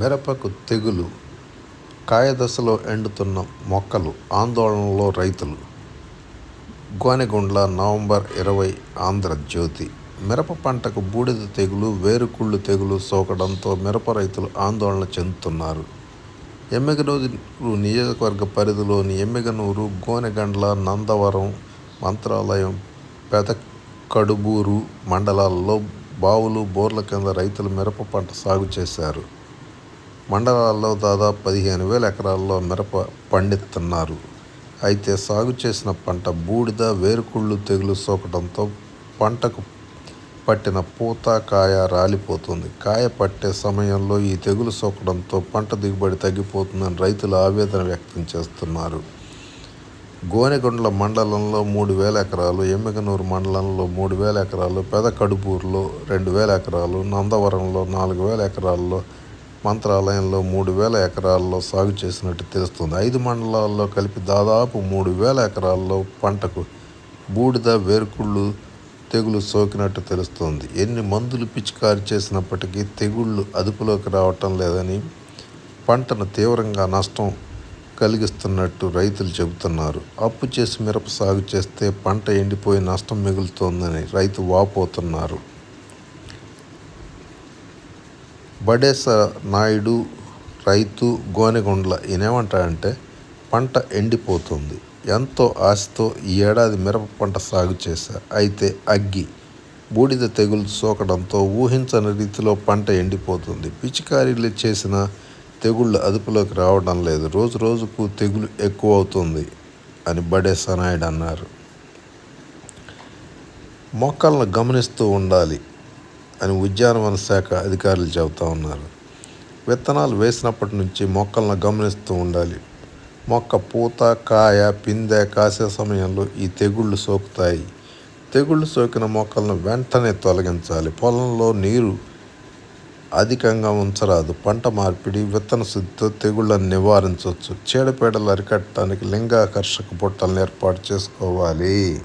మిరపకు తెగులు కాయదశలో ఎండుతున్న మొక్కలు ఆందోళనలో రైతులు. గోనెగుండ్ల నవంబర్ ఇరవై ఆంధ్రజ్యోతి. మిరప పంటకు బూడిద తెగులు వేరుకుళ్ళు తెగులు సోకడంతో మిరప రైతులు ఆందోళన చెందుతున్నారు. ఎమ్మిగనూరు నియోజకవర్గ పరిధిలోని ఎమ్మిగనూరు గోనెగండ్ల నందవరం మంత్రాలయం పెదకడుబూరు మండలాల్లో బావులు బోర్ల కింద రైతులు మిరప పంట సాగు చేశారు. మండలాల్లో దాదాపు పదిహేను వేల ఎకరాల్లో మిరప పండిస్తున్నారు. అయితే సాగు చేసిన పంట బూడిద వేరుకుళ్ళు తెగులు సోకడంతో పంటకు పట్టిన పూత కాయ రాలిపోతుంది. కాయ పట్టే సమయంలో ఈ తెగులు సోకడంతో పంట దిగుబడి తగ్గిపోతుందని రైతులు ఆవేదన వ్యక్తం చేస్తున్నారు. గోనెగొండ్ల మండలంలో మూడు వేల ఎకరాలు ఎమ్మిగనూరు మండలంలో మూడు వేల ఎకరాలు పెదకడుపూరులో రెండు వేల ఎకరాలు నందవరంలో నాలుగు వేల ఎకరాల్లో మంత్రాలయంలో మూడు వేల ఎకరాల్లో సాగు చేసినట్టు తెలుస్తుంది. ఐదు మండలాల్లో కలిపి దాదాపు మూడు వేల ఎకరాల్లో పంటకు బూడిద వేరుకుళ్ళు తెగులు సోకినట్టు తెలుస్తోంది. ఎన్ని మందులు పిచికారి చేసినప్పటికీ తెగుళ్ళు అదుపులోకి రావటం లేదని పంటను తీవ్రంగా నష్టం కలిగిస్తున్నట్టు రైతులు చెబుతున్నారు. అప్పు చేసి మిరప సాగు చేస్తే పంట ఎండిపోయి నష్టం మిగులుతోందని రైతు వాపోతున్నారు. బడేస నాయుడు రైతు గోనెగుండ్ల ఈయనేమంటాడంటే పంట ఎండిపోతుంది. ఎంతో ఆశతో ఈ ఏడాది మిరప పంట సాగు చేశా. అయితే అగ్గి బూడిద తెగులు సోకడంతో ఊహించని రీతిలో పంట ఎండిపోతుంది. పిచికారీలు చేసిన తెగుళ్ళు అదుపులోకి రావడం లేదు. రోజు రోజుకు తెగులు ఎక్కువ అవుతుంది అని బడేస నాయుడు అన్నారు. మొక్కలను గమనిస్తూ ఉండాలి. అని ఉద్యానవన శాఖ అధికారులు చెబుతా ఉన్నారు. విత్తనాలు వేసినప్పటి నుంచి మొక్కలను గమనిస్తూ ఉండాలి. మొక్క పూత కాయ పిందె కాసే సమయంలో ఈ తెగుళ్ళు సోకుతాయి. తెగుళ్ళు సోకిన మొక్కలను వెంటనే తొలగించాలి. పొలంలో నీరు అధికంగా ఉంచరాదు. పంట మార్పిడి విత్తన శుద్ధితో తెగుళ్ళను నివారించవచ్చు. చీడపీడలు అరికట్టడానికి లింగాకర్షక బుట్టలను ఏర్పాటు చేసుకోవాలి.